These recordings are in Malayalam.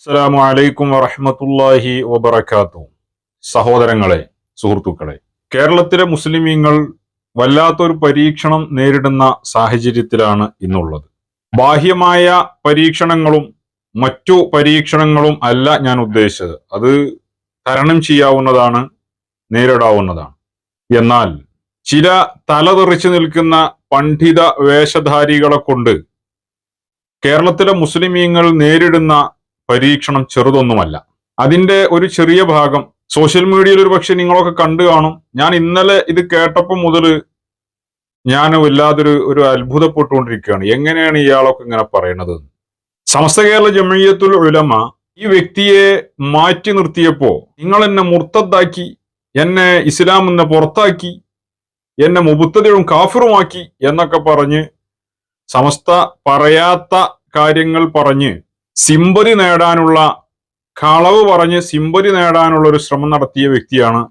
അസ്സലാമു അലൈക്കും വറഹ്മത്തുള്ളാഹി വബർക്കാത്തു സഹോദരങ്ങളെ സുഹൃത്തുക്കളെ കേരളത്തിലെ മുസ്ലിമീങ്ങൾ വല്ലാത്തൊരു പരീക്ഷണം നേരിടുന്ന സാഹചര്യത്തിലാണ് ഇന്നുള്ളത്. ബാഹ്യമായ പരീക്ഷണങ്ങളും മറ്റു പരീക്ഷണങ്ങളും അല്ല ഞാൻ ഉദ്ദേശിച്ചത്. അത് തരണം ചെയ്യാവുന്നതാണ് നേരിടാവുന്നതാണ്. എന്നാൽ ചില തലതെറിച്ചു നിൽക്കുന്ന പണ്ഡിത വേഷധാരികളെ കൊണ്ട് കേരളത്തിലെ മുസ്ലിമീങ്ങൾ നേരിടുന്ന പരീക്ഷണം ചെറുതൊന്നുമല്ല. അതിന്റെ ഒരു ചെറിയ ഭാഗം സോഷ്യൽ മീഡിയയിൽ ഒരു പക്ഷെ നിങ്ങളൊക്കെ കണ്ടു കാണും. ഞാൻ ഇന്നലെ ഇത് കേട്ടപ്പോൾ മുതൽ ഞാൻ വല്ലാതൊരു ഒരു അത്ഭുതപ്പെട്ടുകൊണ്ടിരിക്കുകയാണ്. എങ്ങനെയാണ് ഇയാളൊക്കെ ഇങ്ങനെ പറയണത്? സമസ്ത കേരള ജമീയത്തുൽ ഉലമ ഈ വ്യക്തിയെ മാറ്റി നിർത്തിയപ്പോ നിങ്ങൾ എന്നെ മുർത്തദ്ദാക്കി എന്നെ ഇസ്ലാം എന്നെ പുറത്താക്കി എന്നെ മുബുത്തതയും കാഫിറുമാക്കി എന്നൊക്കെ പറഞ്ഞ് സമസ്ത പറയാത്ത കാര്യങ്ങൾ പറഞ്ഞ് സിമ്പതി നേടാനുള്ള കളവ് പറഞ്ഞ് സിമ്പതി നേടാനുള്ള ഒരു ശ്രമം നടത്തിയ വ്യക്തിയാണ്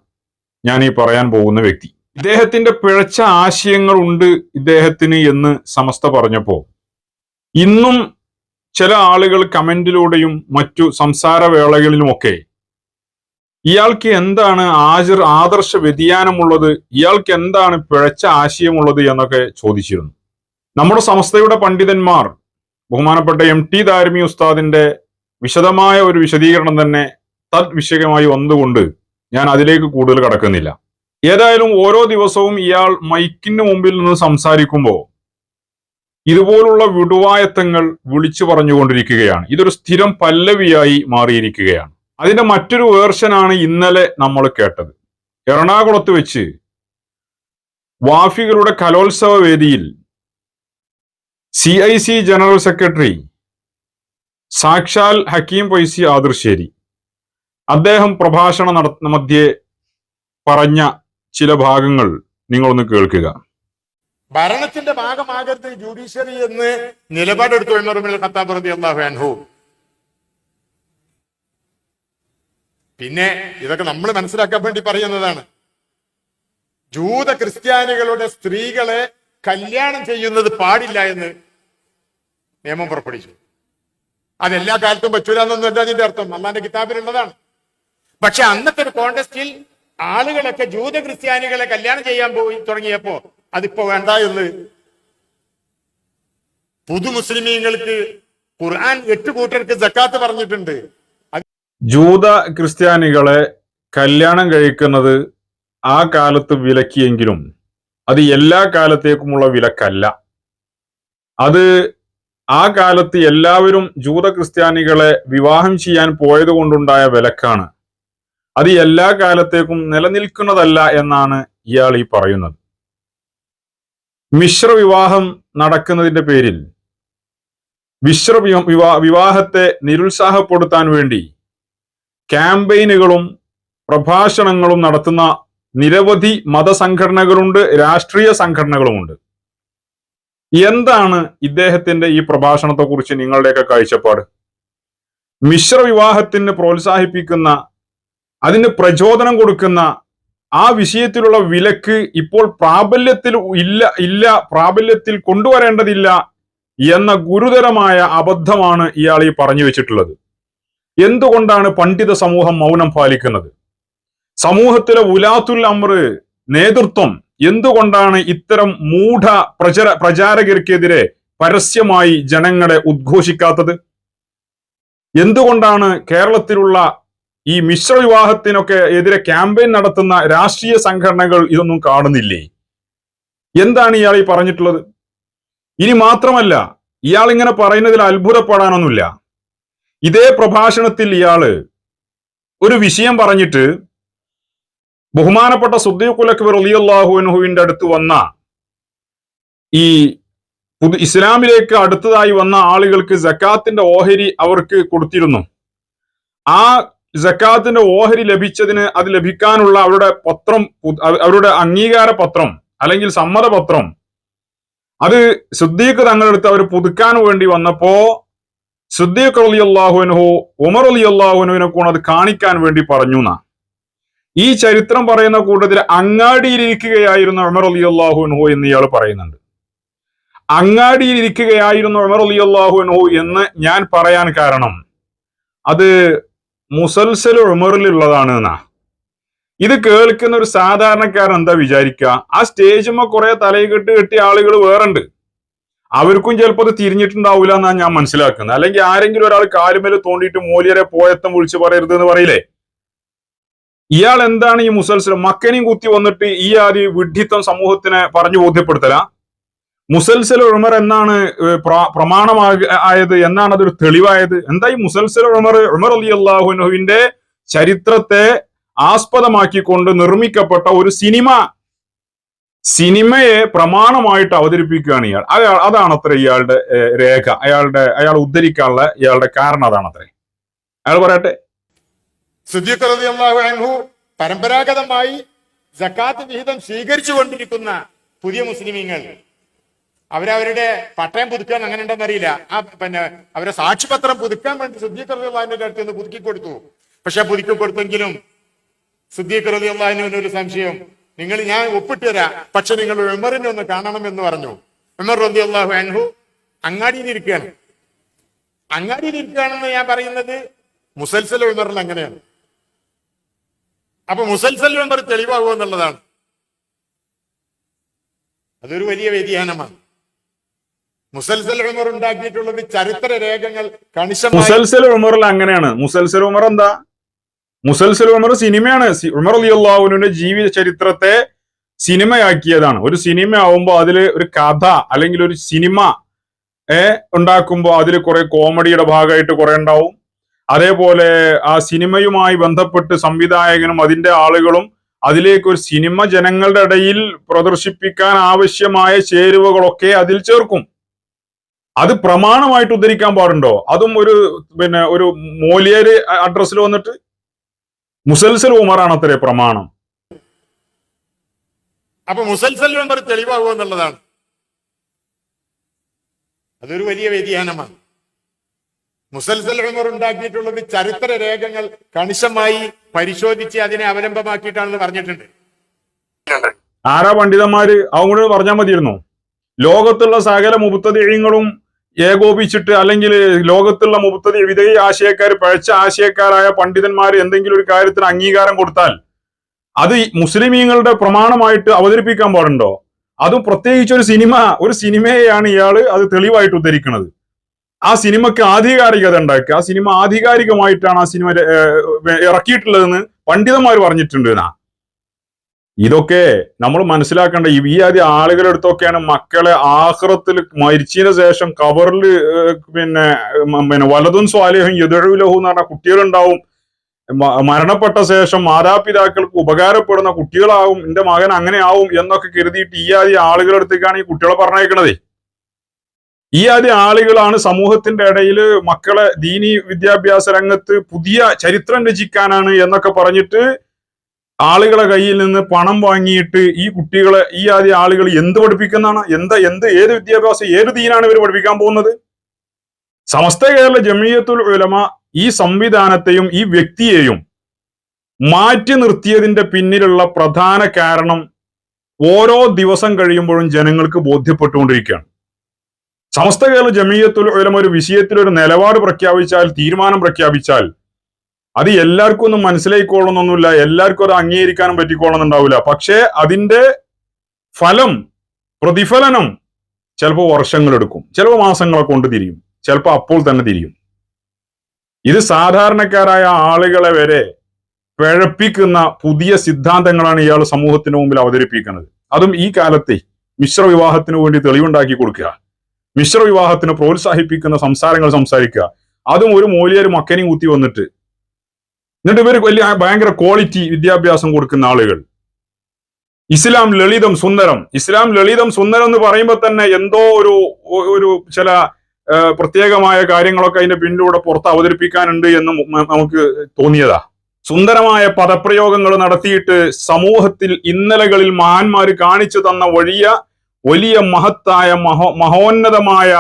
ഞാൻ ഈ പറയാൻ പോകുന്ന വ്യക്തി. ഇദ്ദേഹത്തിന്റെ പിഴച്ച ആശയങ്ങൾ ഉണ്ട് ഇദ്ദേഹത്തിന് എന്ന് സമസ്ത പറഞ്ഞപ്പോ ഇന്നും ചില ആളുകൾ കമന്റിലൂടെയും മറ്റു സംസാര വേളകളിലുമൊക്കെ ഇയാൾക്ക് എന്താണ് ആചർ ആദർശ വ്യതിയാനമുള്ളത് ഇയാൾക്ക് എന്താണ് പിഴച്ച ആശയമുള്ളത് എന്നൊക്കെ ചോദിച്ചിരുന്നു. നമ്മുടെ സംസ്ഥയുടെ പണ്ഡിതന്മാർ ബഹുമാനപ്പെട്ട എം ടി ദാരിമി ഉസ്താദിന്റെ വിശദമായ ഒരു വിശദീകരണം തന്നെ തദ് വിഷയമായി വന്നുകൊണ്ട് ഞാൻ അതിലേക്ക് കൂടുതൽ കടക്കുന്നില്ല. ഏതായാലും ഓരോ ദിവസവും ഇയാൾ മൈക്കിന് മുമ്പിൽ നിന്ന് സംസാരിക്കുമ്പോൾ ഇതുപോലുള്ള വിടുവായത്തങ്ങൾ വിളിച്ചു പറഞ്ഞുകൊണ്ടിരിക്കുകയാണ്. ഇതൊരു സ്ഥിരം പല്ലവിയായി മാറിയിരിക്കുകയാണ്. അതിന്റെ മറ്റൊരു വേർഷനാണ് ഇന്നലെ നമ്മൾ കേട്ടത്. എറണാകുളത്ത് വെച്ച് വാഫികളുടെ കലോത്സവ വേദിയിൽ C I C general secretary സാക്ഷാൽ ഹക്കീം പൈസി ആദർശേരി. അദ്ദേഹം പ്രഭാഷണം നടത്തുന്ന മധ്യേ പറഞ്ഞ ചില ഭാഗങ്ങൾ നിങ്ങളൊന്ന് കേൾക്കുക. ഭരണത്തിന്റെ ഭാഗമാകരുത് ജുഡീഷ്യറി എന്ന് നിലപാടെടുത്തു അള്ളാഹു അൻഹു. പിന്നെ ഇതൊക്കെ നമ്മൾ മനസ്സിലാക്കാൻ വേണ്ടി പറയുന്നതാണ്. ജൂത ക്രിസ്ത്യാനികളുടെ സ്ത്രീകളെ കല്യാണം ചെയ്യുന്നത് പാടില്ല എന്ന് നിയമം പുറപ്പെടുവിച്ചു. അതെല്ലാ കാലത്തും പറ്റൂല എന്നൊന്നും അതിന്റെ അർത്ഥം? അള്ളാന്റെ കിതാബിലുള്ളതാണ്. പക്ഷെ അന്നത്തെ ഒരു കോണ്ടസ്റ്റിൽ ആളുകളൊക്കെ ജൂത ക്രിസ്ത്യാനികളെ കല്യാണം ചെയ്യാൻ പോയി തുടങ്ങിയപ്പോ അതിപ്പോ വേണ്ട എന്ന് പുതു മുസ്ലിമീങ്ങൾക്ക് ഖുർആൻ എട്ട് കൂട്ടർക്ക് ജക്കാത്ത് പറഞ്ഞിട്ടുണ്ട്. ജൂത ക്രിസ്ത്യാനികളെ കല്യാണം കഴിക്കുന്നത് ആ കാലത്ത് വിലക്കിയെങ്കിലും അത് എല്ലാ കാലത്തേക്കുമുള്ള വിലക്കല്ല. അത് ആ കാലത്ത് എല്ലാവരും ജൂത ക്രിസ്ത്യാനികളെ വിവാഹം ചെയ്യാൻ പോയത് കൊണ്ടുണ്ടായ വിലക്കാണ്. അത് എല്ലാ കാലത്തേക്കും നിലനിൽക്കുന്നതല്ല എന്നാണ് ഇയാൾ ഈ പറയുന്നത്. മിശ്ര വിവാഹം നടക്കുന്നതിന്റെ പേരിൽ മിശ്ര വിവാഹത്തെ നിരുത്സാഹപ്പെടുത്താൻ വേണ്ടി ക്യാമ്പയിനുകളും പ്രഭാഷണങ്ങളും നടത്തുന്ന നിരവധി മതസംഘടനകളുണ്ട് രാഷ്ട്രീയ സംഘടനകളുമുണ്ട്. എന്താണ് ഇദ്ദേഹത്തിന്റെ ഈ പ്രഭാഷണത്തെ കുറിച്ച് നിങ്ങളുടെയൊക്കെ കാഴ്ചപ്പാട്? മിശ്ര വിവാഹത്തിന് പ്രോത്സാഹിപ്പിക്കുന്ന അതിന് പ്രചോദനം കൊടുക്കുന്ന ആ വിഷയത്തിലുള്ള വിലക്ക് ഇപ്പോൾ പ്രാബല്യത്തിൽ ഇല്ല ഇല്ല പ്രാബല്യത്തിൽ കൊണ്ടുവരേണ്ടതില്ല എന്ന ഗുരുതരമായ അബദ്ധമാണ് ഇയാൾ ഈ പറഞ്ഞു വെച്ചിട്ടുള്ളത്. എന്തുകൊണ്ടാണ് പണ്ഡിത സമൂഹം മൗനം പാലിക്കുന്നത്? സമൂഹത്തിലെ ഉലാത്തുൽ അമ്ര നേതൃത്വം എന്തുകൊണ്ടാണ് ഇത്തരം മൂഢ പ്രചര പ്രചാരകർക്കെതിരെ പരസ്യമായി ജനങ്ങളെ ഉദ്ഘോഷിക്കാത്തത്? എന്തുകൊണ്ടാണ് കേരളത്തിലുള്ള ഈ മിശ്ര വിവാഹത്തിനൊക്കെ എതിരെ ക്യാമ്പയിൻ നടത്തുന്ന രാഷ്ട്രീയ സംഘടനകൾ ഇതൊന്നും കാണുന്നില്ലേ? എന്താണ് ഇയാൾ ഈ പറഞ്ഞിട്ടുള്ളത്? ഇനി മാത്രമല്ല ഇയാൾ ഇങ്ങനെ പറയുന്നതിൽ അത്ഭുതപ്പെടാനൊന്നുമില്ല. ഇതേ പ്രഭാഷണത്തിൽ ഇയാൾ ഒരു വിഷയം പറഞ്ഞിട്ട് ബഹുമാനപ്പെട്ട സുദ്ദീഖുലക്ബർ അലിയല്ലാഹുവിന്റെ അടുത്ത് വന്ന ഈ പുതു ഇസ്ലാമിലേക്ക് അടുത്തതായി വന്ന ആളുകൾക്ക് ജക്കാത്തിന്റെ ഓഹരി അവർക്ക് കൊടുത്തിരുന്നു. ആ ജക്കാത്തിന്റെ ഓഹരി ലഭിച്ചതിന് അത് ലഭിക്കാനുള്ള അവരുടെ പത്രം അവരുടെ അംഗീകാര പത്രം അല്ലെങ്കിൽ സമ്മതപത്രം അത് സുദ്ദീഖ് തങ്ങളെടുത്ത് അവർ പുതുക്കാൻ വേണ്ടി വന്നപ്പോ സുദ്ദീഖ് അലി അൻഹു ഉമർ അലി അള്ളാഹുവിനെ കൂടെ അത് കാണിക്കാൻ വേണ്ടി പറഞ്ഞു എന്നാ ഈ ചരിത്രം പറയുന്ന കൂട്ടത്തിൽ അങ്ങാടിയിലിരിക്കുകയായിരുന്നു ഉമർ അലി അൻഹു എന്ന് ഇയാൾ പറയുന്നുണ്ട്. അങ്ങാടിയിലിരിക്കുകയായിരുന്നു ഉമർ അലി അൻഹു എന്ന് ഞാൻ പറയാൻ കാരണം അത് മുസൽസൽ ഉമറിലുള്ളതാണ് എന്നാ ഇത് കേൾക്കുന്ന ഒരു സാധാരണക്കാരൻ എന്താ വിചാരിക്കുക? ആ സ്റ്റേജുമ്മ കുറെ തലയിക്കെട്ട് കെട്ടിയ ആളുകൾ വേറുണ്ട്. അവർക്കും ചിലപ്പോൾ അത് തിരിഞ്ഞിട്ടുണ്ടാവില്ല എന്നാണ് ഞാൻ മനസ്സിലാക്കുന്നത്. അല്ലെങ്കിൽ ആരെങ്കിലും ഒരാൾ കാലുമേൽ തോണ്ടിയിട്ട് മോലിയരെ പോയത്തം വിളിച്ച് പറയരുത് എന്ന് പറയില്ലേ? ഇയാൾ എന്താണ് ഈ മുസൽസൽ മക്കനെയും കുത്തി വന്നിട്ട് ഈ ആദ്യ വിഡ്ഢിത്തം സമൂഹത്തിനെ പറഞ്ഞു ബോധ്യപ്പെടുത്തല? മുസൽസൽ ഉമർ എന്നാണ് ഏഹ്, പ്ര- പ്രമാണമാക ആയത് എന്നാണ് അതൊരു തെളിവായത്? എന്താ ഈ മുസൽസൽ ഉമർ ഉമർ അലി അള്ളാഹുനുവിന്റെ ചരിത്രത്തെ ആസ്പദമാക്കിക്കൊണ്ട് നിർമ്മിക്കപ്പെട്ട ഒരു സിനിമ? സിനിമയെ പ്രമാണമായിട്ട് അവതരിപ്പിക്കുകയാണ് ഇയാൾ. അയാൾ അതാണ് അത്ര ഇയാളുടെ രേഖ. അയാളുടെ അയാൾ ഉദ്ധരിക്കാനുള്ള ഇയാളുടെ കാരണം അതാണ് അത്രേ അയാൾ പറയട്ടെ. സിദ്ദീഖ് റളിയല്ലാഹു അൻഹു പരമ്പരാഗതമായി ജക്കാത്ത് വിഹിതം സ്വീകരിച്ചു കൊണ്ടിരിക്കുന്ന പുതിയ മുസ്ലിമീങ്ങൾ. അവരവരുടെ പട്ടയം പുതുക്കാൻ അങ്ങനെ ഉണ്ടെന്നറിയില്ല ആ പിന്നെ അവരെ സാക്ഷിപത്രം പുതുക്കാൻ വേണ്ടി സിദ്ദീഖ് റളിയല്ലാഹുവിന്റെ അടുത്ത് നിന്ന് പുതുക്കി കൊടുത്തു. പക്ഷെ പുതുക്കി കൊടുത്തെങ്കിലും സിദ്ദീഖ് റളിയല്ലാഹുവിന് ഒരു സംശയം നിങ്ങൾ ഞാൻ ഒപ്പിട്ട് തരാം പക്ഷെ നിങ്ങൾ ഉമറിനെ ഒന്ന് കാണണം എന്ന് പറഞ്ഞു. ഉമർ റളിയല്ലാഹു അൻഹു അങ്ങാടിയിൽ ഇരിക്കുകയാണ്. അങ്ങാടിയിൽ ഇരിക്കുകയാണെന്ന് ഞാൻ പറയുന്നത് മുസൽസല ഉമറിൽ അങ്ങനെയാണ്. അപ്പൊ മുസൽസൽ മെമ്പർ തെളിവാകുക എന്നുള്ളതാണ്. അതൊരു വലിയ വ്യതിയാനമാണ്. മുസൽസൽ ഉമർ ഉണ്ടാക്കിയിട്ടുള്ളത് ചരിത്ര രേഖകൾ കണിശമായി മുസൽസൽ ഉമറിൽ അങ്ങനെയാണ്. മുസൽസൽ ഉമർ എന്താ? മുസൽസൽ ഉമർ സിനിമയാണ്. ഉമർ അലി അള്ളാഹുവിന്റെ ജീവിത ചരിത്രത്തെ സിനിമയാക്കിയതാണ്. ഒരു സിനിമ ആവുമ്പോ അതിൽ ഒരു കഥ അല്ലെങ്കിൽ ഒരു സിനിമ ഏ ഉണ്ടാക്കുമ്പോൾ അതിൽ കുറെ കോമഡിയുടെ ഭാഗമായിട്ട് കുറെ ഉണ്ടാവും. അതേപോലെ ആ സിനിമയുമായി ബന്ധപ്പെട്ട് സംവിധായകനും അതിന്റെ ആളുകളും അതിലേക്ക് ഒരു സിനിമ ജനങ്ങളുടെ ഇടയിൽ പ്രദർശിപ്പിക്കാൻ ആവശ്യമായ ചേരുവകളൊക്കെ അതിൽ ചേർക്കും. അത് പ്രമാണമായിട്ട് ഉദ്ധരിക്കാൻ പാടുണ്ടോ? അതും ഒരു പിന്നെ ഒരു മോലിയര് അഡ്രസ്സിൽ വന്നിട്ട്? മുസൽസൽ ഉമറാണ് അത്രേ പ്രമാണം. അപ്പൊ മുസൽസൽ ഉമർ തെളിവാകുക എന്നുള്ളതാണ്. അതൊരു വലിയ വ്യതിയാനമാണ്. മുസൽസൽ ഉമർ ഉണ്ടാക്കിയിട്ടുള്ളത് ചരിത്ര രേഖകൾ കണിശമായി പരിശോധിച്ച് അതിനെ അവലംബമാക്കിയിട്ടാണെന്ന് പറഞ്ഞിട്ടുണ്ട്. ആരാ പണ്ഡിതന്മാര് അവൻ പറഞ്ഞാൽ മതിയിരുന്നു ലോകത്തുള്ള സകല മുബത്തതീയങ്ങളും ഏകോപിച്ചിട്ട് അല്ലെങ്കിൽ ലോകത്തുള്ള മുബത്തതി വിധേയ ആശയക്കാർ പഴച്ച ആശയക്കാരായ പണ്ഡിതന്മാർ എന്തെങ്കിലും ഒരു കാര്യത്തിന് അംഗീകാരം കൊടുത്താൽ അത് മുസ്ലിമീങ്ങളുടെ പ്രമാണമായിട്ട് അവതരിപ്പിക്കാൻ പാടുണ്ടോ? അതും പ്രത്യേകിച്ച് ഒരു സിനിമ ഒരു സിനിമയെയാണ് ഇയാൾ അത് തെളിവായിട്ട് ഉദ്ധരിക്കുന്നത്. ആ സിനിമക്ക് ആധികാരികത ഉണ്ടാക്കുക. ആ സിനിമ ആധികാരികമായിട്ടാണ് ആ സിനിമ ഇറക്കിയിട്ടുള്ളതെന്ന് പണ്ഡിതന്മാർ പറഞ്ഞിട്ടുണ്ട് എന്നാ. ഇതൊക്കെ നമ്മൾ മനസ്സിലാക്കേണ്ട ഈ ആദ്യ ആളുകളുടെ അടുത്തൊക്കെയാണ് മക്കളെ ആഹ്റത്തിൽ മരിച്ചതിന് ശേഷം കവറിൽ പിന്നെ പിന്നെ വലതും സ്വാലേഹും യദുലഹു എന്ന് പറഞ്ഞ കുട്ടികളുണ്ടാവും. മരണപ്പെട്ട ശേഷം മാതാപിതാക്കൾക്ക് ഉപകാരപ്പെടുന്ന കുട്ടികളാവും എന്റെ മകൻ അങ്ങനെ ആവും എന്നൊക്കെ കരുതിയിട്ട് ഈ ആദ്യ ആളുകളുടെ അടുത്തേക്കാണ് ഈ കുട്ടികളെ പറഞ്ഞേക്കണത് ഈ ആദ്യ ആളുകളാണ് സമൂഹത്തിന്റെ ഇടയിൽ മക്കളെ ദീനി വിദ്യാഭ്യാസ രംഗത്ത് പുതിയ ചരിത്രം രചിക്കാനാണ് എന്നൊക്കെ പറഞ്ഞിട്ട് ആളുകളെ കയ്യിൽ നിന്ന് പണം വാങ്ങിയിട്ട് ഈ കുട്ടികളെ ഈ ആദ്യ ആളുകൾ എന്ത് പഠിപ്പിക്കുന്നതാണ്? എന്താ എന്ത് ഏത് വിദ്യാഭ്യാസം ഏത് ദീനാണ് ഇവർ പഠിപ്പിക്കാൻ പോകുന്നത്? സമസ്ത കേരള ജമീയത്തുൽ ഉലമ ഈ സംവിധാനത്തെയും ഈ വ്യക്തിയെയും മാറ്റി നിർത്തിയതിന്റെ പിന്നിലുള്ള പ്രധാന കാരണം ഓരോ ദിവസം കഴിയുമ്പോഴും ജനങ്ങൾക്ക് ബോധ്യപ്പെട്ടുകൊണ്ടിരിക്കുകയാണ്. സമസ്ത കേരള ജമീയത്തുൽ ഉലമ ഒരു വിഷയത്തിൽ ഒരു നിലപാട് പ്രഖ്യാപിച്ചാൽ തീരുമാനം പ്രഖ്യാപിച്ചാൽ അത് എല്ലാവർക്കും ഒന്നും മനസ്സിലായിക്കോളണമെന്നൊന്നുമില്ല എല്ലാവർക്കും അത് അംഗീകരിക്കാനും പറ്റിക്കോളണമെന്നുണ്ടാവില്ല പക്ഷേ അതിന്റെ ഫലം പ്രതിഫലനം ചിലപ്പോൾ വർഷങ്ങളെടുക്കും ചിലപ്പോൾ മാസങ്ങളെ കൊണ്ട് തിരിയും ചിലപ്പോൾ അപ്പോൾ തന്നെ തിരിയും. ഇത് സാധാരണക്കാരായ ആളുകളെ വരെ പിഴപ്പിക്കുന്ന പുതിയ സിദ്ധാന്തങ്ങളാണ് ഇയാൾ സമൂഹത്തിന് മുമ്പിൽ അവതരിപ്പിക്കുന്നത്. അതും ഈ കാലത്തെ മിശ്ര വിവാഹത്തിന് വേണ്ടി തെളിവുണ്ടാക്കി കൊടുക്കുക. മിശ്ര വിവാഹത്തിന് പ്രോത്സാഹിപ്പിക്കുന്ന സംസാരങ്ങൾ സംസാരിക്കുക. അതും ഒരു മൂലിയൊരു മക്കനി കുത്തി വന്നിട്ട്. എന്നിട്ട് ഇവർ വലിയ ഭയങ്കര ക്വാളിറ്റി വിദ്യാഭ്യാസം കൊടുക്കുന്ന ആളുകൾ. ഇസ്ലാം ലളിതം സുന്ദരം. ഇസ്ലാം ലളിതം സുന്ദരം എന്ന് പറയുമ്പോൾ തന്നെ എന്തോ ഒരു ഒരു ചില പ്രത്യേകമായ കാര്യങ്ങളൊക്കെ അതിന്റെ പിന്നിലൂടെ പുറത്ത് അവതരിപ്പിക്കാനുണ്ട് എന്ന് നമുക്ക് തോന്നിയതാ. സുന്ദരമായ പദപ്രയോഗങ്ങൾ നടത്തിയിട്ട് സമൂഹത്തിൽ ഇന്നലകളിൽ മഹാന്മാര് കാണിച്ചു തന്ന വലിയ വലിയ മഹത്തായ മഹോ മഹോന്നതമായ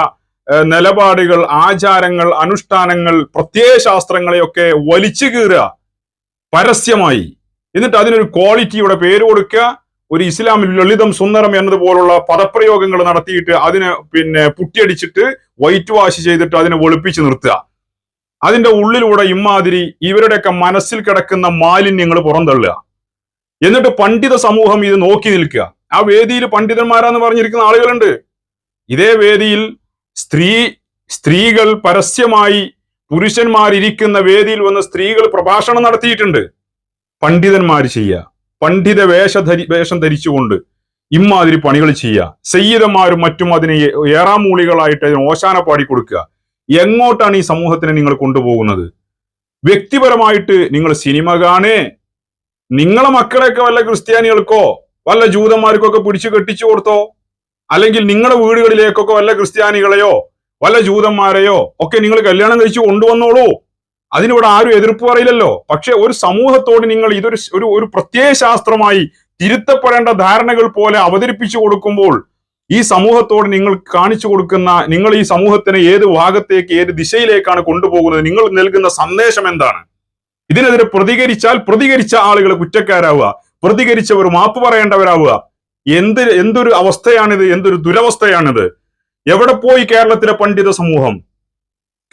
നിലപാടുകൾ ആചാരങ്ങൾ അനുഷ്ഠാനങ്ങൾ പ്രത്യയശാസ്ത്രങ്ങളെയൊക്കെ വലിച്ചു കീറുക. പരസ്യമായി. എന്നിട്ട് അതിനൊരു ക്വാളിറ്റിയുടെ പേര് കൊടുക്കുക. ഒരു ഇസ്ലാമിൽ ലളിതം സുന്ദരം എന്നതുപോലുള്ള പദപ്രയോഗങ്ങൾ നടത്തിയിട്ട് അതിനെ പിന്നെ പുട്ടിയടിച്ചിട്ട് വൈറ്റ് വാഷ് ചെയ്തിട്ട് അതിനെ ഒളിപ്പിച്ചു നിർത്തുക. അതിന്റെ ഉള്ളിലൂടെ ഇമാതിരി ഇവരുടെയൊക്കെ മനസ്സിൽ കിടക്കുന്ന മാലിന്യങ്ങൾ പുറന്തള്ളുക. എന്നിട്ട് പണ്ഡിത സമൂഹം ഇത് നോക്കി നിൽക്കുക. ആ വേദിയിൽ പണ്ഡിതന്മാരാന്ന് പറഞ്ഞിരിക്കുന്ന ആളുകളുണ്ട്. ഇതേ വേദിയിൽ സ്ത്രീ സ്ത്രീകൾ പരസ്യമായി പുരുഷന്മാരിരിക്കുന്ന വേദിയിൽ വന്ന് സ്ത്രീകൾ പ്രഭാഷണം നടത്തിയിട്ടുണ്ട്. പണ്ഡിതന്മാർ ചെയ്യുക. പണ്ഡിത വേഷധരി വേഷം ധരിച്ചുകൊണ്ട് ഇമ്മാതിരി പണികൾ ചെയ്യുക. സയ്യിദന്മാരും മറ്റും അതിനെ ഏറാമൂളികളായിട്ട് അതിന് ഓശാന പാടി കൊടുക്കുക. എങ്ങോട്ടാണ് ഈ സമൂഹത്തിനെ നിങ്ങൾ കൊണ്ടുപോകുന്നത്? വ്യക്തിപരമായിട്ട് നിങ്ങൾ സിനിമ കാണേ. നിങ്ങളെ മക്കളെയൊക്കെ വല്ല ക്രിസ്ത്യാനികൾക്കോ വല്ല ജൂതന്മാർക്കൊക്കെ പിടിച്ചു കെട്ടിച്ചു കൊടുത്തോ? അല്ലെങ്കിൽ നിങ്ങളുടെ വീടുകളിലേക്കൊക്കെ വല്ല ക്രിസ്ത്യാനികളെയോ വല്ല ജൂതന്മാരെയോ ഒക്കെ നിങ്ങൾ കല്യാണം കഴിച്ചു കൊണ്ടുവന്നോളൂ. അതിനിവിടെ ആരും എതിർപ്പ് പറയില്ലല്ലോ. പക്ഷെ ഒരു സമൂഹത്തോട് നിങ്ങൾ ഇതൊരു ഒരു ഒരു പ്രത്യയ ശാസ്ത്രമായി തിരുത്തപ്പെടേണ്ട ധാരണകൾ പോലെ അവതരിപ്പിച്ചു കൊടുക്കുമ്പോൾ ഈ സമൂഹത്തോട് നിങ്ങൾ കാണിച്ചു കൊടുക്കുന്ന നിങ്ങൾ ഈ സമൂഹത്തിനെ ഏത് ഭാഗത്തേക്ക് ഏത് ദിശയിലേക്കാണ് കൊണ്ടുപോകുന്നത് നിങ്ങൾ നൽകുന്ന സന്ദേശം എന്താണ്? ഇതിനെതിരെ പ്രതികരിച്ചാൽ പ്രതികരിച്ച ആളുകൾ കുറ്റക്കാരാവുക. പ്രതികരിച്ചവർ മാപ്പ് പറയേണ്ടവരാവുക. എന്ത് എന്തൊരു അവസ്ഥയാണിത് എന്തൊരു ദുരവസ്ഥയാണിത്. എവിടെ പോയി കേരളത്തിലെ പണ്ഡിത സമൂഹം?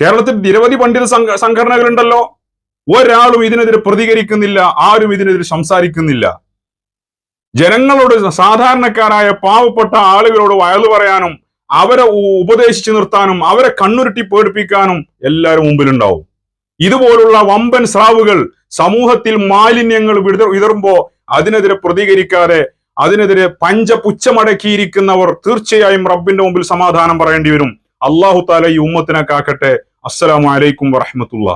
കേരളത്തിൽ നിരവധി പണ്ഡിത സംഘ സംഘടനകളുണ്ടല്ലോ. ഒരാളും ഇതിനെതിരെ പ്രതികരിക്കുന്നില്ല ആരും ഇതിനെതിരെ സംസാരിക്കുന്നില്ല. ജനങ്ങളോട് സാധാരണക്കാരായ പാവപ്പെട്ട ആളുകളോട് വയലു പറയാനും അവരെ ഉപദേശിച്ചു നിർത്താനും അവരെ കണ്ണുരുട്ടി പേടിപ്പിക്കാനും എല്ലാവരും മുമ്പിലുണ്ടാവും. ഇതുപോലുള്ള വമ്പൻ സ്രാവുകൾ സമൂഹത്തിൽ മാലിന്യങ്ങൾ വിതറുമ്പോ അതിനെതിരെ പ്രതികരിക്കാതെ അതിനെതിരെ പഞ്ചപുച്ഛമടക്കിയിരിക്കുന്നവർ തീർച്ചയായും റബ്ബിന്റെ മുമ്പിൽ സമാധാനം പറയേണ്ടി വരും. അള്ളാഹു താല ഈ ഉമ്മത്തിനെ കാക്കട്ടെ. അസ്സലാമു അലൈക്കും വറഹമത്തുള്ള